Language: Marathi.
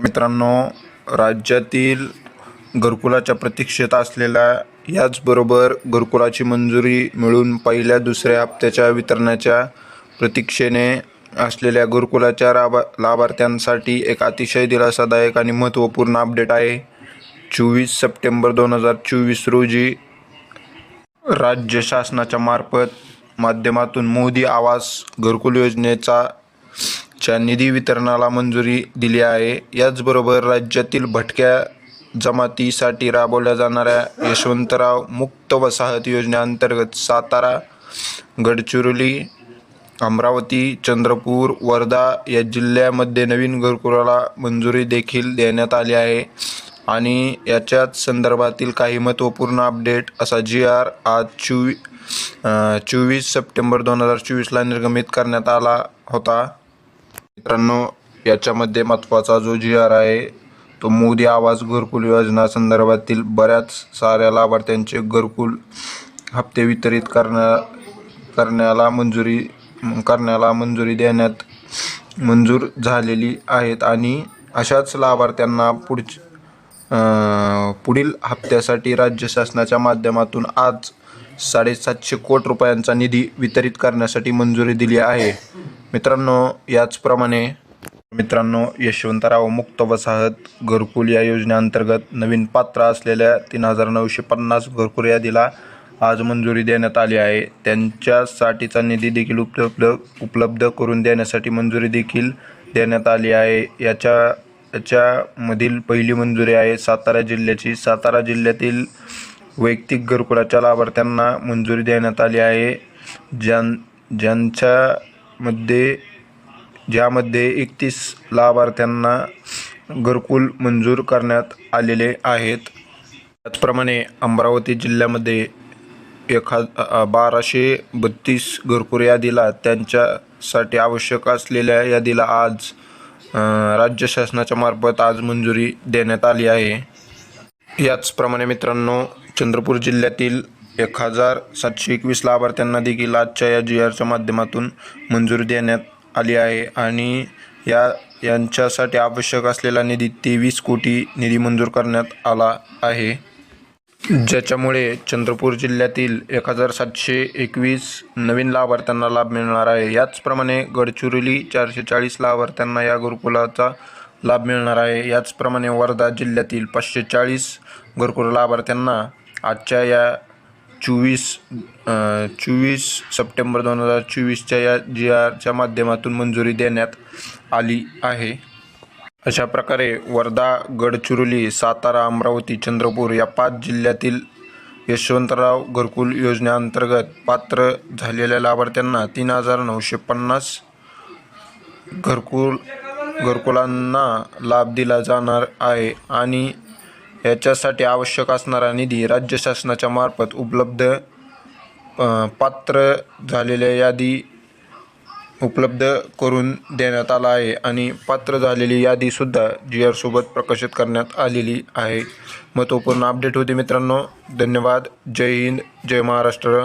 मित्रांनो राज्यातील घरकुलाच्या प्रतीक्षेत असलेल्या याचबरोबर घरकुलाची मंजुरी मिळून पहिल्या दुसऱ्या हप्त्याच्या वितरणाच्या प्रतीक्षेने असलेल्या घरकुलाच्या राबा लाभार्थ्यांसाठी एक अतिशय दिलासादायक आणि महत्त्वपूर्ण अपडेट आहे. चोवीस सप्टेंबर दोन हजार चोवीस रोजी राज्य शासनाच्या मार्फत माध्यमातून मोदी आवास घरकुल योजनेचा च्या निधी वितरणाला मंजुरी दिली आहे. याचबरोबर राज्यातील भटक्या जमातीसाठी राबवल्या जाणाऱ्या यशवंतराव मुक्त वसाहत योजनेअंतर्गत सातारा गडचिरोली अमरावती चंद्रपूर वर्धा या जिल्ह्यामध्ये नवीन घरकुलाला मंजुरी देखील देण्यात आली आहे आणि याच्याच संदर्भातील काही महत्त्वपूर्ण अपडेट असा जी आर आज चोवी चोवीस सप्टेंबर दोन हजार चोवीसला निर्गमित करण्यात आला होता. मित्रांनो याच्यामध्ये महत्त्वाचा जो जी आर आहे तो मोदी आवास घरकुल योजना संदर्भातील बऱ्याच साऱ्या लाभार्थ्यांचे घरकुल हप्ते वितरित करण्या करण्याला मंजुरी करण्याला मंजुरी देण्यात मंजूर झालेली आहेत आणि अशाच लाभार्थ्यांना पुढच पुढील हप्त्यासाठी राज्य शासनाच्या माध्यमातून आज साडेसातशे कोटी रुपयांचा निधी वितरित करण्यासाठी मंजुरी दिली आहे. मित्रांनो याचप्रमाणे मित्रांनो यशवंतराव मुक्त वसाहत घरकुल या योजनेअंतर्गत नवीन पात्र असलेल्या तीन हजार नऊशे पन्नास घरकुल यादीला आज मंजुरी देण्यात आली आहे. त्यांच्यासाठीचा निधी देखील उपलब्ध उपलब्ध करून देण्यासाठी मंजुरी देखील देण्यात आली आहे. याच्या याच्यामधील पहिली मंजुरी आहे सातारा जिल्ह्याची. सातारा जिल्ह्यातील वैयक्तिक घरकुलाच्या लाभार्थ्यांना मंजुरी देण्यात आली आहे. ज्यां ज्यांच्या मध्ये ज्यामध्ये एकतीस लाभार्थ्यांना घरकुल मंजूर करण्यात आलेले आहेत. त्याचप्रमाणे अमरावती जिल्ह्यामध्ये एखा बाराशे बत्तीस घरकुल यादीला त्यांच्यासाठी आवश्यक असलेल्या यादीला आज राज्य शासनाच्या मार्फत आज मंजुरी देण्यात आली आहे. याचप्रमाणे मित्रांनो चंद्रपूर जिल्ह्यातील एक हजार सातशे एकवीस लाभार्थ्यांना देखील आजच्या या जी आरच्या माध्यमातून मंजुरी देण्यात आली आहे आणि या यांच्यासाठी आवश्यक असलेला निधी तेवीस कोटी निधी मंजूर करण्यात आला आहे. ज्याच्यामुळे चंद्रपूर जिल्ह्यातील एक हजार सातशे एकवीस नवीन लाभार्थ्यांना लाभ मिळणार आहे. याचप्रमाणे गडचिरोली चारशे चाळीस लाभार्थ्यांना या गुरुकुलाचा लाभ मिळणार आहे. याचप्रमाणे वर्धा जिल्ह्यातील पाचशे चाळीस घरकुल लाभार्थ्यांना आजच्या या चोवीस चोवीस सप्टेंबर दोन हजार चोवीसच्या या जी आरच्या माध्यमातून मंजुरी देण्यात आली आहे. अशा प्रकारे वर्धा गडचिरोली सातारा अमरावती चंद्रपूर या पाच जिल्ह्यातील यशवंतराव घरकुल योजनेअंतर्गत पात्र झालेल्या लाभार्थ्यांना तीन हजार नऊशे पन्नास घरकुल घरकुलांना लाभ दिला जाणार आहे आणि याच्यासाठी आवश्यक असणारा निधी राज्य शासनाच्या मार्फत उपलब्ध पात्र झालेल्या यादी उपलब्ध करून देण्यात आला आहे आणि पात्र झालेली यादीसुद्धा जी आर सोबत प्रकाशित करण्यात आलेली आहे. महत्त्वपूर्ण अपडेट होते मित्रांनो. धन्यवाद. जय हिंद. जय महाराष्ट्र.